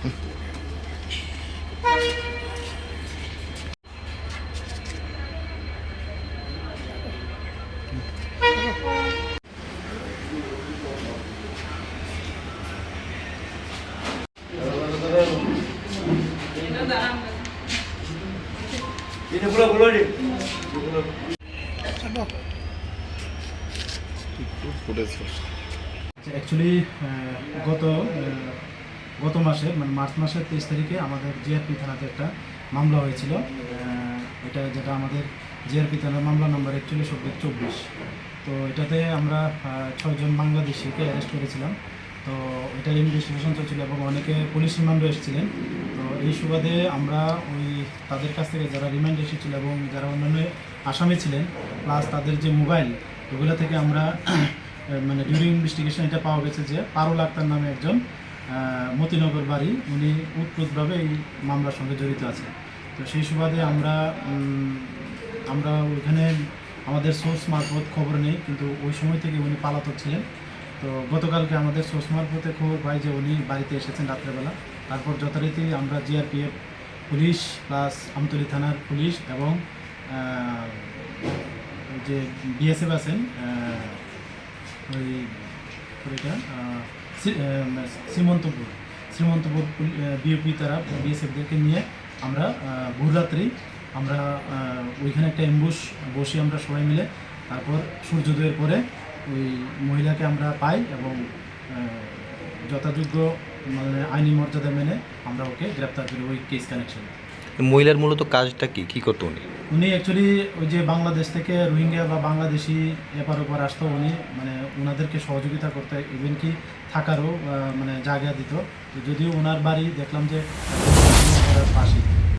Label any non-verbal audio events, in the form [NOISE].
Ini pulau pulau ni. Pulau. Cuba. Itu footage first. Actually গত গত মাসে মানে মার্চ মাসের তেইশ তারিখে আমাদের জিআরপি থানাতে একটা মামলা হয়েছিল। এটা যেটা আমাদের জিআরপি থানার মামলা নাম্বার একচল্লিশ অব্দিক চব্বিশ। তো এটাতে আমরা ছয়জন বাংলাদেশিকে অ্যারেস্ট করেছিলাম। তো এটার ইনভেস্টিগেশন চলছিল এবং অনেকে পুলিশ রিমান্ডও এসেছিলেন। তো এই সুবাদে আমরা ওই তাদের কাছ থেকে যারা রিমান্ড এসেছিল এবং যারা অন্যান্য আসামি ছিলেন প্লাস তাদের যে মোবাইল ওগুলো থেকে আমরা [CLEARS THROAT] মানে ডিউরিং ইনভেস্টিগেশন এটা পাওয়া গেছে যে পারুল আক্তার নামে একজন মতিনগর বাড়ি উনি উৎপ্রুতভাবে এই মামলার সঙ্গে জড়িত আছে। তো সেই সুবাদে আমরা আমরা ওইখানে আমাদের সোর্স মারফত খবর নেই কিন্তু ওই সময় থেকে উনি পালাতক ছিলেন। তো গতকালকে আমাদের সোর্স মারফতে খবর পাই যে উনি বাড়িতে এসেছেন রাত্রেবেলা। তারপর যথারীতি আমরা জিআরপিএফ পুলিশ প্লাস আমতলী থানার পুলিশ এবং যে বিএসএফ আছেন ওই আহ, শ্রীমন্তপুর। শ্রীমন্তপুর বিএপি তারা, বিএসএফদেরকে নিয়ে আমরা ভোররাত্রি আমরা ওইখানে একটা অ্যাম্বুস বসি আমরা সবাই মিলে, তারপর সূর্যোদয়ের পরে ওই মহিলাকে আমরা পাই এবং যথাযোগ্য মানে আইনি মর্যাদা মেনে আমরা ওকে গ্রেপ্তার করি ওই কেস কানেকশনে মহিলার মূলত কাজটা কি? কি করতো উনি? উনি অ্যাকচুয়ালি ওই যে বাংলাদেশ থেকে রোহিঙ্গা বা বাংলাদেশি এপার ওপার আসতো উনি মানে ওনাদেরকে সহযোগিতা করতে ইভেন কি থাকারও মানে জায়গা দিত। যদিও ওনার বাড়ি দেখলাম যে পাশে